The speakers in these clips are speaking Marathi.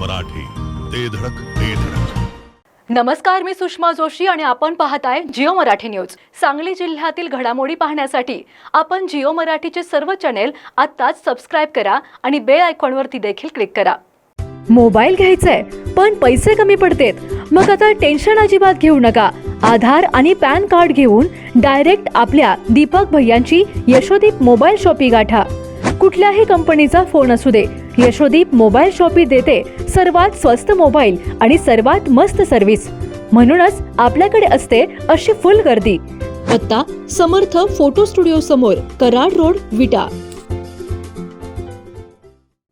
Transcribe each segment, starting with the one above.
मराठी. ते धडक ते धडक. नमस्कार मी सुषमा जोशी आणि आपण पाहताय जिओ मराठी न्यूज. सांगली जिल्ह्यातील घडामोडी पाहण्यासाठी आपण जिओ मराठीचे सर्व चॅनेल आत्ताच सबस्क्राईब करा आणि बेल आयकॉनवरती देखील क्लिक करा. मोबाईल घ्यायचाय पण पैसे कमी पडतेत. मग आता टेन्शन अजिबात घेऊ नका. आधार आणि पॅन कार्ड घेऊन डायरेक्ट आपल्या दीपक भैयांची यशोदीप मोबाईल शॉपी गाठा. कुठल्याही कंपनीचा फोन असू दे यशोदीप मोबाईल शॉपी देते सर्वात स्वस्त मोबाईल आणि सर्वात मस्त सर्व्हिस म्हणूनच आपल्याकडे असते अशी फुल गर्दी. पत्ता समर्थ फोटो स्टुडिओ समोर कराड रोड विटा.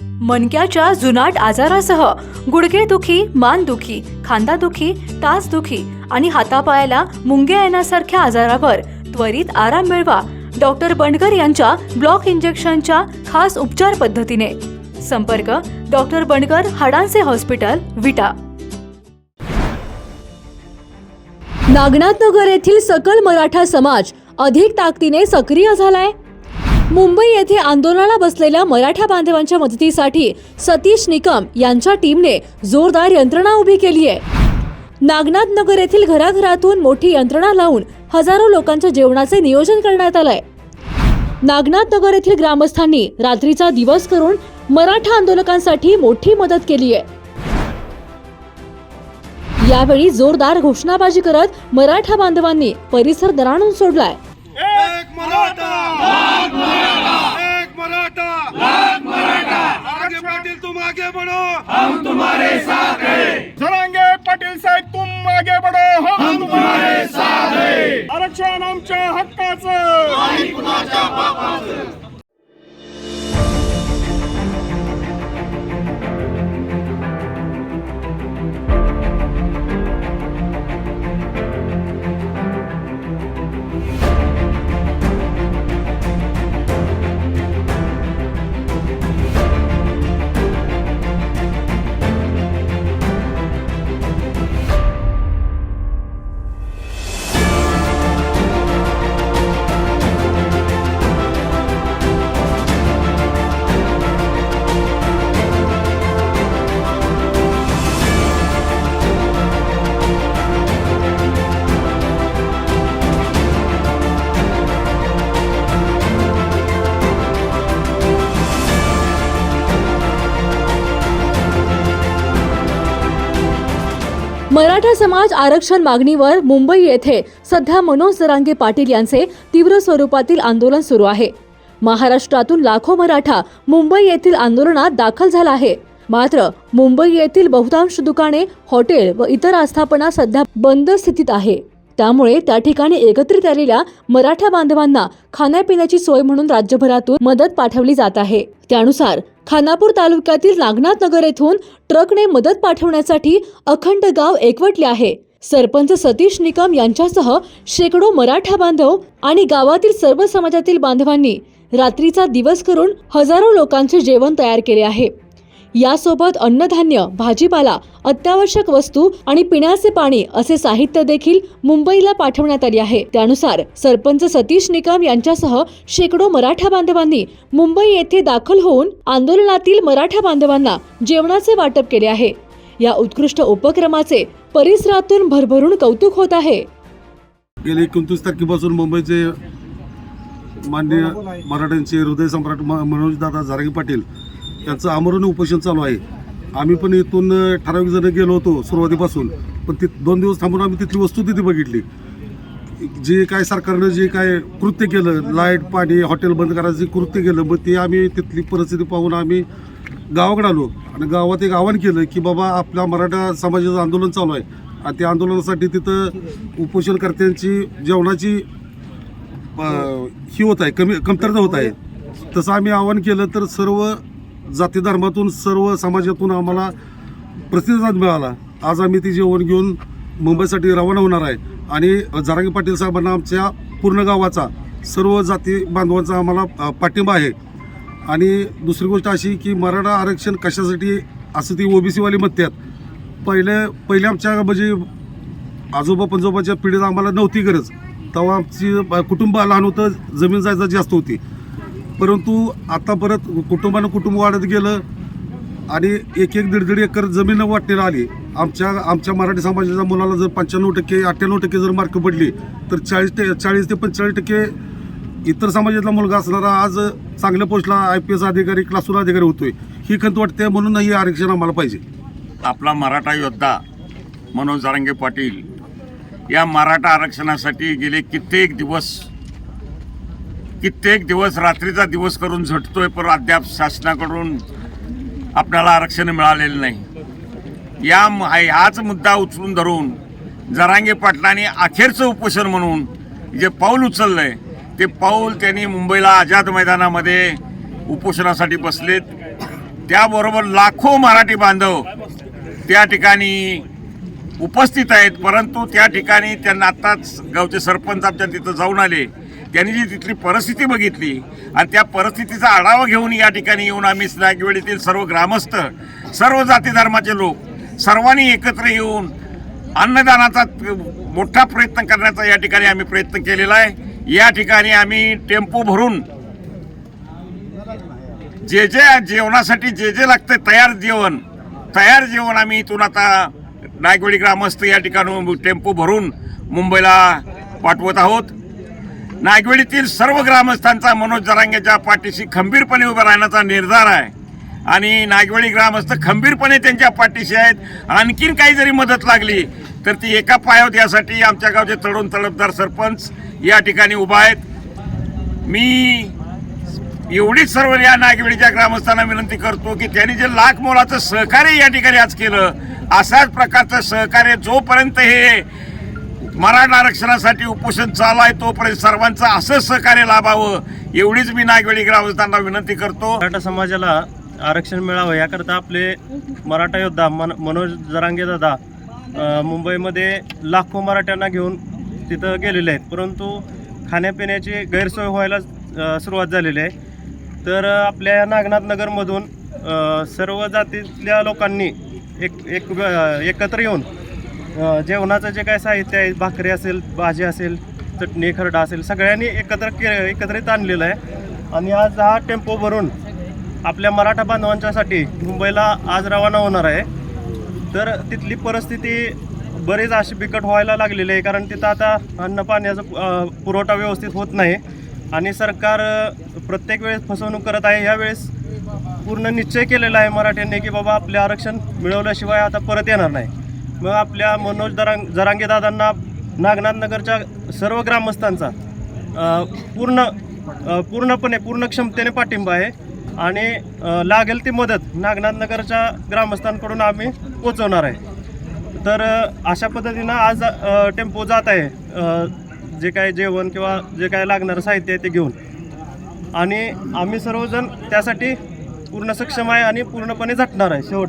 मणक्याच्या जुनाट आजारासह गुडघेदुखी मानदुखी खांदादुखी टाचदुखी आणि हातापायाला मुंग्या येण्यासारख्या आजारावर त्वरित आराम मिळवा. डॉक्टर बंडकर यांच्या ब्लॉक इंजेक्शनच्या खास उपचार पद्धतीने. संपर्क डॉक्टर बंडकर हाडांचे हॉस्पिटल विटा. नागनाथनगर येथील सकल मराठा समाज अधिक ताकदीने सक्रिय झालाय. मुंबई येथे आंदोलनाला बसलेल्या मराठा बांधवांच्या मदतीसाठी सतीश निकम यांच्या टीमने जोरदार यंत्रणा उभी केली आहे नागनाथ नगर येथील घराघरातून मोठी यंत्रणा लावून हजारो लोकांच्या जेवणाचे नियोजन करण्यात आलंय. नागनाथ नगर येथील ग्रामस्थांनी रात्रीचा दिवस करून मराठा आंदोलकांसाठी मोठी मदत केली आहे. यावेळी जोरदार घोषणाबाजी करत मराठा बांधवांनी परिसर दणाणून सोडलाय. एक मराठा! एक मराठा! आगे पाटिल तुम आगे बढ़ो! हम तुम्हारे साथ हैं। जरांगे पाटील साहेब तुम आगे बढ़ो। हम तुम्हारे साथ हैं। आरक्षण आमच्या हक्काचं। मराठा समाज आरक्षण मागणीवर मुंबई येथे सध्या मनोज जरांगे पाटील यांचे तीव्र स्वरूपातील आंदोलन सुरू आहे. महाराष्ट्रातून लाखो मराठा मुंबई येथील आंदोलनात दाखल झाला आहे. मात्र मुंबई येथील बहुतांश दुकाने हॉटेल व इतर आस्थापना सध्या बंद स्थितीत आहे. त्यामुळे त्या ठिकाणी एकत्रित आलेल्या मराठा बांधवांना खाण्यापिण्याची सोय म्हणून राज्यभरातून मदत पाठवली जात आहे. त्यानुसार खानापूर तालुक्यातील नागनाथ नगर येथून ट्रकने मदत पाठवण्यासाठी अखंड गाव एकवटले आहे. सरपंच सतीश निकम यांच्यासह शेकडो मराठा बांधव आणि गावातील सर्व समाजातील बांधवांनी रात्रीचा दिवस करून हजारो लोकांचे जेवण तयार केले आहे. यासोबत अन्नधान्य भाजीपाला अत्यावश्यक वस्तू आणि पिण्याचे पाणी असे साहित्य देखील मुंबईला पाठवण्यात आले आहे. त्यानुसार सरपंच सतीश निकम यांच्यासह शेकडो मराठा बांधवांनी मुंबई येथे दाखल होऊन आंदोलनातील मराठा बांधवांना जेवणाचे वाटप केले आहे. या उत्कृष्ट उपक्रमाचे परिसरातून भरभरून कौतुक होत आहे. गेले एकोणतीस तारखेपासून मुंबईचे मान्य मराठ्यांचे हृदय सम्राट मनोजदादा जारंगी पाटील त्यांचं आमरण उपोषण चालू आहे. आम्ही पण इथून ठराविक जण गेलो होतो सुरुवातीपासून. पण ती दोन दिवस थांबून आम्ही तिथली वस्तू तिथे बघितली. जे काय सरकारनं जे काय कृत्य केलं लाइट पाणी हॉटेल बंद करायचं जे कृत्य केलं मग ते आम्ही तिथली परिस्थिती पाहून आम्ही गावाकडे आलो. आणि गावात एक आवाहन केलं की बाबा आपल्या मराठा समाजाचं आंदोलन चालू आहे. आणि त्या आंदोलनासाठी तिथं उपोषणकर्त्यांची जेवणाची ही होत आहे कमी कमतरता होत आहे. तसं आम्ही आवाहन केलं तर सर्व जाती धर्मातून सर्व समाजातून आम्हाला प्रतिसाद मिळाला. आज आम्ही ती जेवण घेऊन मुंबईसाठी रवाना होणार आहे. आणि जारांगी पाटील साहेबांना आमच्या पूर्ण गावाचा सर्व जाती बांधवांचा आम्हाला पाठिंबा आहे. आणि दुसरी गोष्ट अशी की मराठा आरक्षण कशासाठी असं ती ओबीसीवाली म्हणतात. पहिले पहिले आमच्या म्हणजे आजोबा पंजोबाच्या पिढीत आम्हाला नव्हती गरज. तेव्हा आमची कुटुंब लहान होतं जमीन जायचा जास्त होती. परंतु आता परत कुटुंबानं कुटुंब वाढत गेलं आणि एक एक दीड दीड एकर जमीन वाटणीला आली. आमच्या आमच्या मराठी समाजाच्या मुलाला जर पंच्याण्णव टक्के अठ्ठ्याण्णव टक्के जर मार्क पडली तर चाळीस ते चाळीस ते पंचेचाळीस टक्के इतर समाजातला मुलगा असणारा आज चांगल्या पोस्टला आय पी एस अधिकारी क्लासून अधिकारी होतोय. ही खंत वाटते म्हणून ही आरक्षण आम्हाला पाहिजे. आपला मराठा योद्धा मनोज जारंगे पाटील या मराठा आरक्षणासाठी गेले कित्येक दिवस कित्येक दिवस रात्रीचा दिवस करून झटतोय पण अद्याप शासनाकडून आपल्याला आरक्षण मिळालेलं नाही. या हाच मुद्दा उचलून धरून जरांगे पाटलांनी अखेरचं उपोषण म्हणून जे पाऊल उचललंय ते पाऊल त्यांनी मुंबईला आझाद मैदानामध्ये उपोषणासाठी बसलेत. त्याबरोबर लाखो मराठी बांधव त्या ठिकाणी उपस्थित आहेत परंतु त्या ठिकाणी त्यांना आत्ताच गावचे सरपंच आमच्या तिथं जाऊन आले. त्यांनी जी तिथली परिस्थिती बघितली आणि त्या परिस्थितीचा आढावा घेऊन या ठिकाणी येऊन आम्ही स्नॅगवेळीतील सर्व ग्रामस्थ सर्व जाती धर्माचे लोक सर्वांनी एकत्र येऊन अन्नदानाचा मोठा प्रयत्न करण्याचा या ठिकाणी आम्ही प्रयत्न केलेला आहे. या ठिकाणी आम्ही टेम्पो भरून जे जे जेवणासाठी जे जे लागतं तयार जेवण तयार जेवण आम्ही इथून आता नायगवडी ग्रामस्थ या ठिकाणी टेम्पो भरून मुंबईला पाठवत आहोत. नागवेडीतील सर्व ग्रामस्थांचा मनोज जरांगेच्या पाठीशी खंबीरपणे उभा राहण्याचा निर्धार आहे. आणि नागवेडी ग्रामस्थ खंबीरपणे त्यांच्या पाठीशी आहेत. आणखीन काही जरी मदत लागली तर ती एका पायावर यासाठी आमच्या गावचे तडून तडफदार सरपंच या ठिकाणी उभा आहेत. मी एवढीच सर्व या नागवेडीच्या ग्रामस्थांना विनंती करतो की त्यांनी जे लाख मोलाचं सहकार्य या ठिकाणी आज केलं अशाच प्रकारचं सहकार्य जोपर्यंत हे मराठा आरक्षणासाठी उपोषण चालू आहे तोपर्यंत सर्वांचं असंच सहकार्य लाभावं एवढीच मी नागवेडी ग्रामस्थांना विनंती करतो. मराठा समाजाला आरक्षण मिळावं याकरता आपले मराठा योद्धा मन मनोज जरांगे दादा मुंबईमध्ये लाखो मराठ्यांना घेऊन तिथं गेलेले आहेत. परंतु खाण्यापिण्याची गैरसोय व्हायला सुरुवात झालेली आहे. तर आपल्या या नागनाथ नगरमधून सर्व जातीतल्या लोकांनी एक एक एकत्र येऊन जेवणाचं जे काय साहित्य आहे भाकरी असेल भाजी असेल चटणी खरडा असेल सगळ्यांनी एकत्र के एकत्रित आणलेलं आहे. आणि आज हा टेम्पो भरून आपल्या मराठा बांधवांच्यासाठी मुंबईला आज रवाना होणार आहे. तर तिथली परिस्थिती बरीच अशी बिकट व्हायला लागलेली आहे कारण तिथं आता अन्न पाण्याचा पुरवठा व्यवस्थित होत नाही. आणि सरकार प्रत्येक वेळेस फसवणूक करत आहे. यावेळेस पूर्ण निश्चय केलेला आहे मराठ्यांनी की बाबा आपले आरक्षण मिळवल्याशिवाय आता परत येणार नाही. मग आपल्या मनोज दरांग जरांगे दादांना नागनाथ नगरच्या सर्व ग्रामस्थांचा पूर्ण पूर्णपणे पूर्ण क्षमतेने पाठिंबा आहे. आणि लागेल ती मदत नागनाथ नगरच्या ग्रामस्थांकडून आम्ही पोचवणार आहे. तर अशा पद्धतीनं आज टेम्पो जात आहे. जे काय जेवण किंवा जे काय लागणारं साहित्य आहे ते घेऊन. आणि आम्ही सर्वजण त्यासाठी पूर्ण सक्षम आहे आणि पूर्णपणे झटणार आहे शेवट.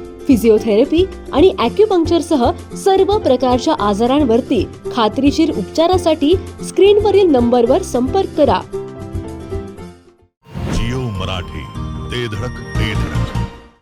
फिजिओथेरपी आणि अॅक्युपंक्चरसह सर्व प्रकारच्या आजारांवरती खात्रीशीर उपचारासाठी स्क्रीनवरील नंबरवर संपर्क करा.